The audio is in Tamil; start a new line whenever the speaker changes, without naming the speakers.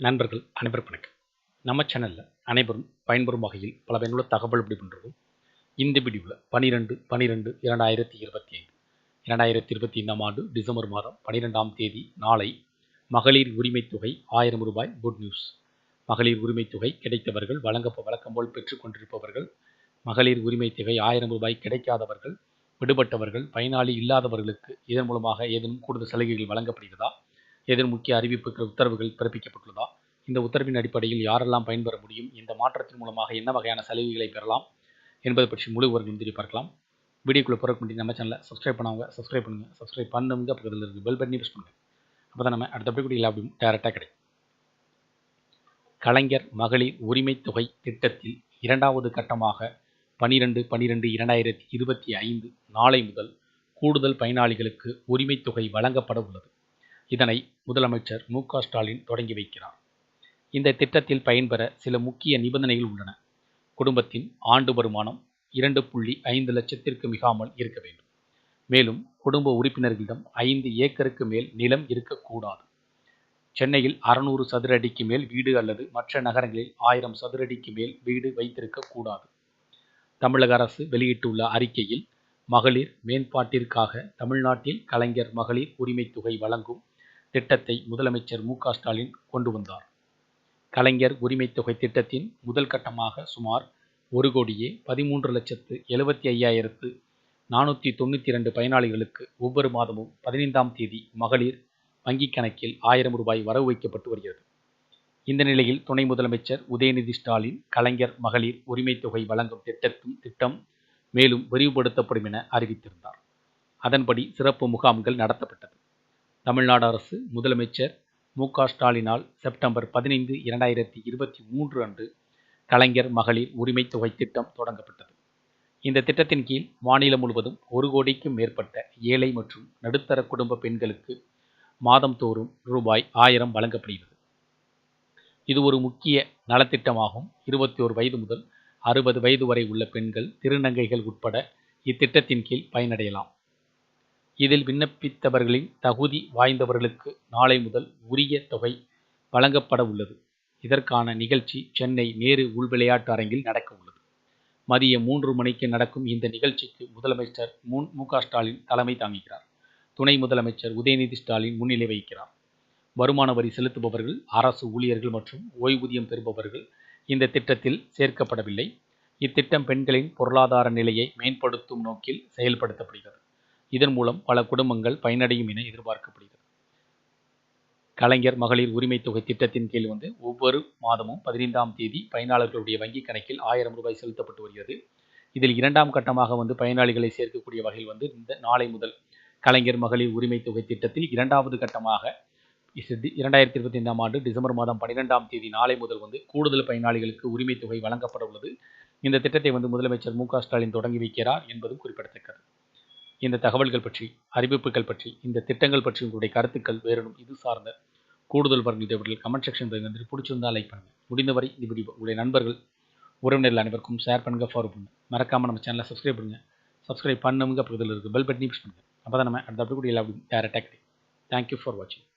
நண்பர்கள் அனைவருக்கும் வணக்கம். நம்ம சேனலில் அனைவரும் பயன்பெறும் வகையில் பல பயனுள்ள தகவல் இப்படி பண்ணுறோம் இந்த வீடியோவில் பனிரெண்டு பனிரெண்டு இரண்டாயிரத்தி இருபத்தி ஐந்து இரண்டாயிரத்தி இருபத்தி ஐந்தாம் ஆண்டு டிசம்பர் மாதம் பன்னிரெண்டாம் தேதி நாளை மகளிர் உரிமை தொகை ஆயிரம் ரூபாய் குட் நியூஸ் மகளிர் உரிமை தொகை கிடைத்தவர்கள் வழங்க வழக்கம் போல் பெற்றுக்கொண்டிருப்பவர்கள் மகளிர் உரிமை தொகை ஆயிரம் ரூபாய் கிடைக்காதவர்கள் விடுபட்டவர்கள் பயனாளி இல்லாதவர்களுக்கு இதன் மூலமாக ஏதேனும் கூடுதல் சலுகைகள் வழங்கப்படுகிறதா? எதிர் முக்கிய அறிவிப்புகள் உத்தரவுகள் பிறப்பிக்கப்பட்டுள்ளதா? இந்த உத்தரவின் அடிப்படையில் யாரெல்லாம் பயன்பெற முடியும் இந்த மாற்றத்தின் மூலமாக என்ன வகையான சலுகைகளை பெறலாம் என்பது பற்றி முழு விவரம் முந்திரி பார்க்கலாம். வீடியோக்குள்ளே போகிறக்கு முன்னாடி நம்ம சேனலை சப்ஸ்கிரைப் பண்ணவங்க சப்ஸ்கிரைப் பண்ணுங்கள் சப்ஸ்கிரைப் பண்ணுங்க பக்கத்தில் இருக்குது பெல் பட்டனி ப்ரெஸ் பண்ணுங்கள் அப்போ தான் நம்ம அடுத்த கூட எல்லா அப்படியும் டேரெக்டாக கிடைக்கும். கலைஞர் மகளிர் உரிமை தொகை திட்டத்தில் இரண்டாவது கட்டமாக பனிரெண்டு பனிரெண்டு இரண்டாயிரத்தி இருபத்தி ஐந்து நாளை முதல் கூடுதல் பயனாளிகளுக்கு உரிமைத் தொகை வழங்கப்பட உள்ளது. இதனை முதலமைச்சர் மு க ஸ்டாலின் தொடங்கி வைக்கிறார். இந்த திட்டத்தில் பயன்பெற சில முக்கிய நிபந்தனைகள் உள்ளன. குடும்பத்தின் ஆண்டு வருமானம் இரண்டு புள்ளி ஐந்து லட்சத்திற்கு மிகாமல் இருக்க வேண்டும். மேலும் குடும்ப உறுப்பினர்களிடம் ஐந்து ஏக்கருக்கு மேல் நிலம் இருக்கக்கூடாது. சென்னையில் அறுநூறு சதுர அடிக்கு மேல் வீடு அல்லது மற்ற நகரங்களில் ஆயிரம் சதுர அடிக்கு மேல் வீடு வைத்திருக்கக்கூடாது. தமிழக அரசு வெளியிட்டுள்ள அறிக்கையில் மகளிர் மேம்பாட்டிற்காக தமிழ்நாட்டில் கலைஞர் மகளிர் உரிமைத் தொகை வழங்கும் திட்டத்தை முதலமைச்சர் மு ஸ்டாலின் கொண்டு வந்தார். கலைஞர் உரிமைத் தொகை திட்டத்தின் முதல் கட்டமாக சுமார் ஒரு கோடியே பதிமூன்று லட்சத்து எழுபத்தி ஐயாயிரத்து நானூற்றி தொண்ணூற்றி ரெண்டு பயனாளிகளுக்கு ஒவ்வொரு மாதமும் பதினைந்தாம் தேதி மகளிர் வங்கிக் கணக்கில் ஆயிரம் ரூபாய் வரவு வைக்கப்பட்டு வருகிறது. இந்த நிலையில் துணை முதலமைச்சர் உதயநிதி ஸ்டாலின் கலைஞர் மகளிர் உரிமைத் தொகை வழங்கும் திட்டத்தும் திட்டம் மேலும் விரிவுபடுத்தப்படும் என அறிவித்திருந்தார். அதன்படி சிறப்பு முகாம்கள் நடத்தப்பட்டது. தமிழ்நாடு அரசு முதலமைச்சர் மு ஸ்டாலினால் செப்டம்பர் பதினைந்து இரண்டாயிரத்தி இருபத்தி மூன்று அன்று கலைஞர் மகளிர் உரிமைத் தொகை திட்டம் தொடங்கப்பட்டது. இந்த திட்டத்தின் கீழ் மாநிலம் முழுவதும் ஒரு கோடிக்கும் மேற்பட்ட ஏழை மற்றும் நடுத்தர குடும்ப பெண்களுக்கு மாதந்தோறும் ரூபாய் ஆயிரம் வழங்கப்படுகிறது. இது ஒரு முக்கிய நலத்திட்டமாகும். இருபத்தி ஒரு வயது முதல் அறுபது வயது வரை உள்ள பெண்கள் திருநங்கைகள் உட்பட இத்திட்டத்தின் கீழ் பயனடையலாம். இதில் விண்ணப்பித்தவர்களின் தகுதி வாய்ந்தவர்களுக்கு நாளை முதல் உரிய தொகை வழங்கப்பட உள்ளது. இதற்கான நிகழ்ச்சி சென்னை நேரு உள்விளையாட்டு அரங்கில் நடக்க உள்ளது. மதியம் மூன்று மணிக்கு நடக்கும் இந்த நிகழ்ச்சிக்கு முதலமைச்சர் முன் மு ஸ்டாலின் தலைமை தாங்குகிறார். துணை முதலமைச்சர் உதயநிதி ஸ்டாலின் முன்னிலை வகிக்கிறார். வருமான வரி செலுத்துபவர்கள் அரசு ஊழியர்கள் மற்றும் ஓய்வூதியம் பெறுபவர்கள் இந்த திட்டத்தில் சேர்க்கப்படவில்லை. இத்திட்டம் பெண்களின் பொருளாதார நிலையை மேம்படுத்தும் நோக்கில் செயல்படுத்தப்படுகிறது. இதன் மூலம் பல குடும்பங்கள் பயனடையும் என எதிர்பார்க்கப்படுகிறது. கலைஞர் மகளிர் உரிமை தொகை திட்டத்தின் கீழ் வந்து ஒவ்வொரு மாதமும் பதினைந்தாம் தேதி பயனாளர்களுடைய வங்கி கணக்கில் ஆயிரம் ரூபாய் செலுத்தப்பட்டு வருகிறது. இதில் இரண்டாம் கட்டமாக வந்து பயனாளிகளை சேர்க்கக்கூடிய வகையில் வந்து இந்த நாளை முதல் கலைஞர் மகளிர் உரிமை தொகை திட்டத்தில் இரண்டாவது கட்டமாக இரண்டாயிரத்தி இருபத்தி ஐந்தாம் ஆண்டு டிசம்பர் மாதம் பன்னிரெண்டாம் தேதி நாளை முதல் வந்து கூடுதல் பயனாளிகளுக்கு உரிமை தொகை வழங்கப்பட உள்ளது. இந்த திட்டத்தை வந்து முதலமைச்சர் மு ஸ்டாலின் தொடங்கி வைக்கிறார் என்பதும் குறிப்பிடத்தக்கது. இந்த தகவல்கள் பற்றி அறிவிப்புகள் பற்றி இந்த திட்டங்கள் பற்றி உங்களுடைய கருத்துக்கள் வேறணும் இது சார்ந்த கூடுதல் வரங்கள் கமெண்ட் செக்ஷன் வந்து பிடிச்சிருந்தால் லைக் பண்ணுங்கள் முடிந்தவரை இந்த வீடியோ உங்களுடைய நண்பர்கள் உறவினர்கள் அனைவருக்கும் ஷேர் பண்ணுங்கள் ஃபாலோ பண்ணுங்கள் மறக்காமல் நம்ம சேனலை சப்ஸ்கிரைப் பண்ணுங்கள் சப்ஸ்கிரைப் பண்ணுங்க பக்கத்தில் இருக்குது பெல் பட்டனி ப்ரெஸ் பண்ணுங்கள் அப்போ தான் நம்ம அடுத்த அப்படி கூட எல்லா டேரக்டாக கிடைக்கும். தேங்க்யூ ஃபார் வாட்சிங்